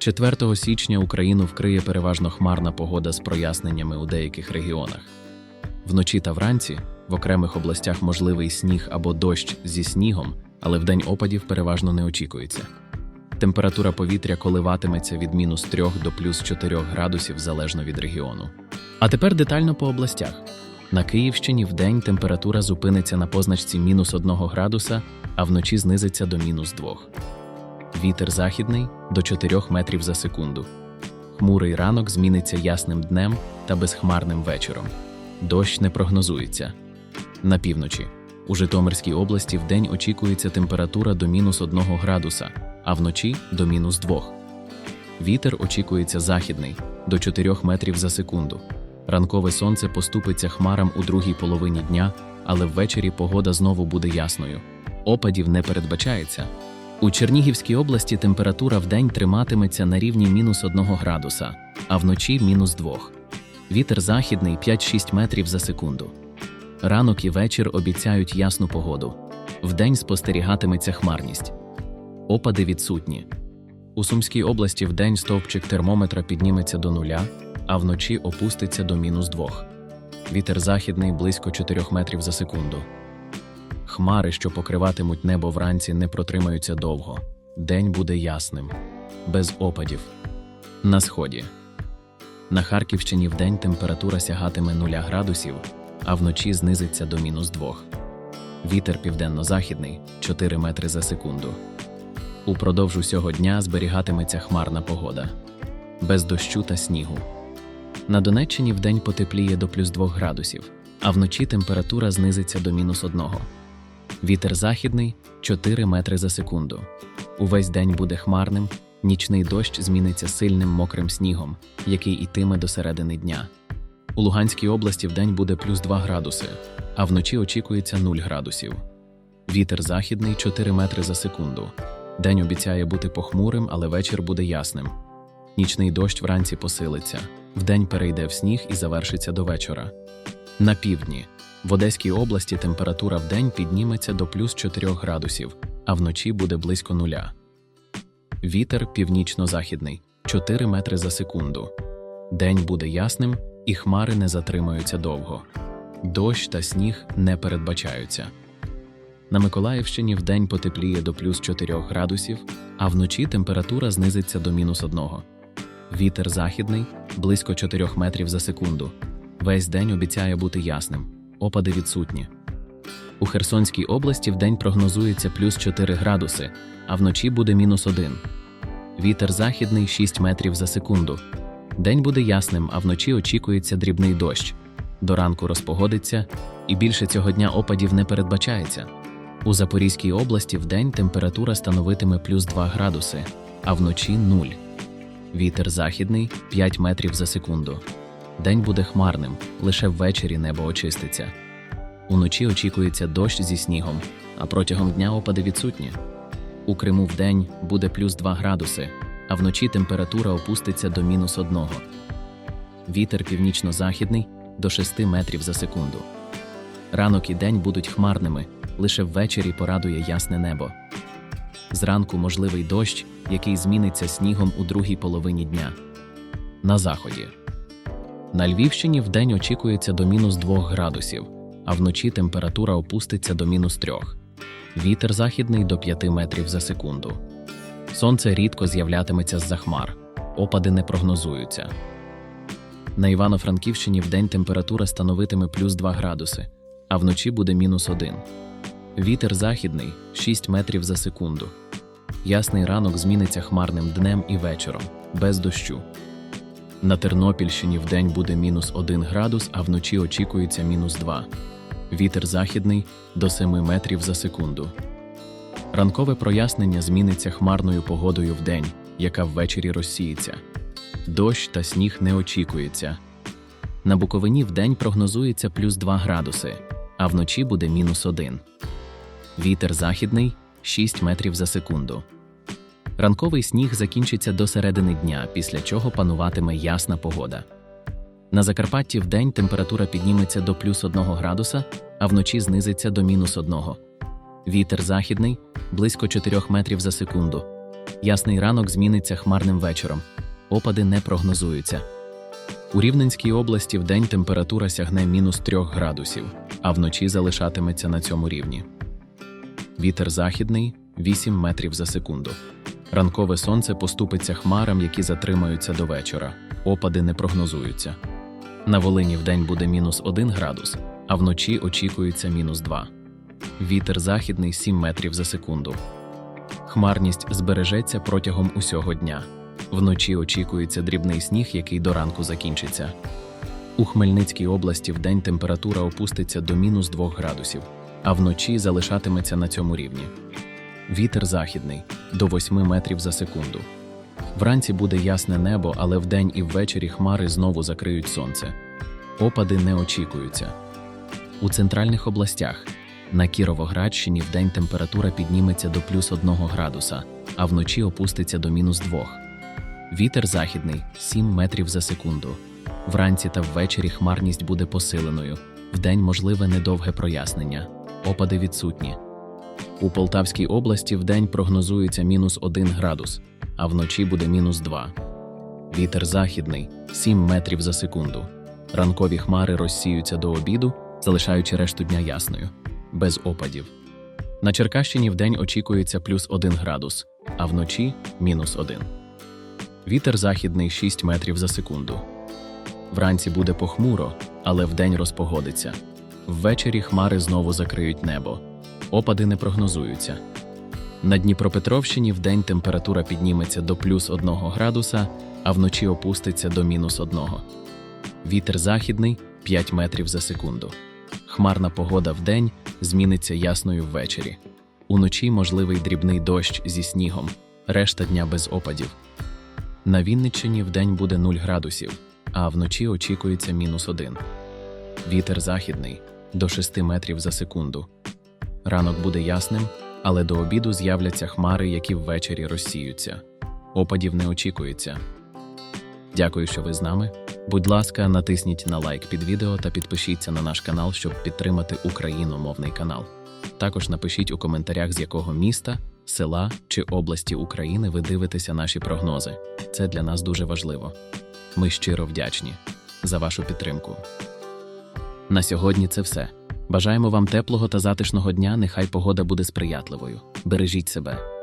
4 січня Україну вкриє переважно хмарна погода з проясненнями у деяких регіонах. Вночі та вранці в окремих областях можливий сніг або дощ зі снігом, але вдень опадів переважно не очікується. Температура повітря коливатиметься від мінус 3 до плюс 4 градусів залежно від регіону. А тепер детально по областях. На Київщині вдень температура зупиниться на позначці мінус 1 градуса, а вночі знизиться до мінус 2. Вітер західний до 4 метрів за секунду. Хмурий ранок зміниться ясним днем та безхмарним вечором. Дощ не прогнозується. На півночі. У Житомирській області вдень очікується температура до мінус 1 градуса, а вночі до мінус 2. Вітер очікується західний до 4 метрів за секунду. Ранкове сонце поступиться хмарам у другій половині дня, але ввечері погода знову буде ясною. Опадів не передбачається. У Чернігівській області температура вдень триматиметься на рівні мінус 1 градуса, а вночі мінус 2. Вітер західний 5-6 метрів за секунду. Ранок і вечір обіцяють ясну погоду. Вдень спостерігатиметься хмарність. Опади відсутні. У Сумській області вдень стовпчик термометра підніметься до нуля, а вночі опуститься до мінус 2. Вітер західний близько 4 метрів за секунду. Хмари, що покриватимуть небо вранці, не протримаються довго. День буде ясним, без опадів. На сході. На Харківщині вдень температура сягатиме 0 градусів, а вночі знизиться до мінус 2. Вітер південно-західний 4 метри за секунду. Упродовж усього дня зберігатиметься хмарна погода, без дощу та снігу. На Донеччині вдень потепліє до плюс 2 градусів, а вночі температура знизиться до мінус 1. Вітер західний 4 метри за секунду. Увесь день буде хмарним, нічний дощ зміниться сильним мокрим снігом, який ітиме до середини дня. У Луганській області вдень буде плюс 2 градуси, а вночі очікується 0 градусів. Вітер західний 4 метри за секунду. День обіцяє бути похмурим, але вечір буде ясним. Нічний дощ вранці посилиться, вдень перейде в сніг і завершиться до вечора. На півдні. В Одеській області температура вдень підніметься до плюс 4 градусів, а вночі буде близько нуля. Вітер північно-західний 4 метри за секунду. День буде ясним, і хмари не затримаються довго. Дощ та сніг не передбачаються. На Миколаївщині вдень потепліє до плюс 4 градусів, а вночі температура знизиться до мінус 1. Вітер західний близько 4 метрів за секунду. Весь день обіцяє бути ясним. Опади відсутні. У Херсонській області вдень прогнозується плюс 4 градуси, а вночі буде мінус 1. Вітер західний 6 метрів за секунду. День буде ясним, а вночі очікується дрібний дощ. До ранку розпогодиться, і більше цього дня опадів не передбачається. У Запорізькій області вдень температура становитиме плюс 2 градуси, а вночі 0. Вітер західний 5 метрів за секунду. День буде хмарним, лише ввечері небо очиститься. Уночі очікується дощ зі снігом, а протягом дня опади відсутні. У Криму вдень буде плюс 2 градуси, а вночі температура опуститься до мінус 1. Вітер північно-західний до 6 метрів за секунду. Ранок і день будуть хмарними, лише ввечері порадує ясне небо. Зранку можливий дощ, який зміниться снігом у другій половині дня. На заході. На Львівщині вдень очікується до мінус 2 градусів, а вночі температура опуститься до мінус 3. Вітер західний до 5 метрів за секунду. Сонце рідко з'являтиметься з-за хмар, опади не прогнозуються. На Івано-Франківщині вдень температура становитиме плюс 2 градуси, а вночі буде мінус 1. Вітер західний 6 метрів за секунду. Ясний ранок зміниться хмарним днем і вечором, без дощу. На Тернопільщині вдень буде мінус 1 градус, а вночі очікується мінус 2. Вітер західний до 7 метрів за секунду. Ранкове прояснення зміниться хмарною погодою вдень, яка ввечері розсіється. Дощ та сніг не очікується. На Буковині вдень прогнозується плюс 2 градуси, а вночі буде мінус 1. Вітер західний 6 метрів за секунду. Ранковий сніг закінчиться до середини дня, після чого пануватиме ясна погода. На Закарпатті вдень температура підніметься до плюс 1 градуса, а вночі знизиться до мінус 1. Вітер західний близько 4 метрів за секунду. Ясний ранок зміниться хмарним вечором. Опади не прогнозуються. У Рівненській області вдень температура сягне мінус 3 градусів, а вночі залишатиметься на цьому рівні. Вітер західний 8 метрів за секунду. Ранкове сонце поступиться хмарам, які затримаються до вечора. Опади не прогнозуються. На Волині вдень буде мінус 1 градус, а вночі очікується мінус 2. Вітер західний 7 метрів за секунду. Хмарність збережеться протягом усього дня. Вночі очікується дрібний сніг, який до ранку закінчиться. У Хмельницькій області вдень температура опуститься до мінус 2 градусів, а вночі залишатиметься на цьому рівні. Вітер західний до 8 метрів за секунду. Вранці буде ясне небо, але вдень і ввечері хмари знову закриють сонце. Опади не очікуються. У центральних областях на Кіровоградщині вдень температура підніметься до плюс 1 градуса, а вночі опуститься до мінус 2. Вітер західний 7 метрів за секунду. Вранці та ввечері хмарність буде посиленою. Вдень можливе недовге прояснення. Опади відсутні. У Полтавській області вдень прогнозується мінус 1 градус, а вночі буде мінус 2. Вітер західний 7 метрів за секунду. Ранкові хмари розсіються до обіду, залишаючи решту дня ясною, без опадів. На Черкащині вдень очікується плюс 1 градус, а вночі мінус 1. Вітер західний 6 метрів за секунду. Вранці буде похмуро, але вдень розпогодиться. Ввечері хмари знову закриють небо. Опади не прогнозуються. На Дніпропетровщині вдень температура підніметься до плюс 1 градуса, а вночі опуститься до мінус 1. Вітер західний 5 метрів за секунду. Хмарна погода вдень зміниться ясною ввечері. Уночі можливий дрібний дощ зі снігом, решта дня без опадів. На Вінниччині вдень буде 0 градусів, а вночі очікується мінус 1. Вітер західний до 6 метрів за секунду. Ранок буде ясним, але до обіду з'являться хмари, які ввечері розсіються. Опадів не очікується. Дякую, що ви з нами. Будь ласка, натисніть на лайк під відео та підпишіться на наш канал, щоб підтримати україномовний канал. Також напишіть у коментарях, з якого міста, села чи області України ви дивитеся наші прогнози. Це для нас дуже важливо. Ми щиро вдячні за вашу підтримку. На сьогодні це все. Бажаємо вам теплого та затишного дня. Нехай погода буде сприятливою. Бережіть себе.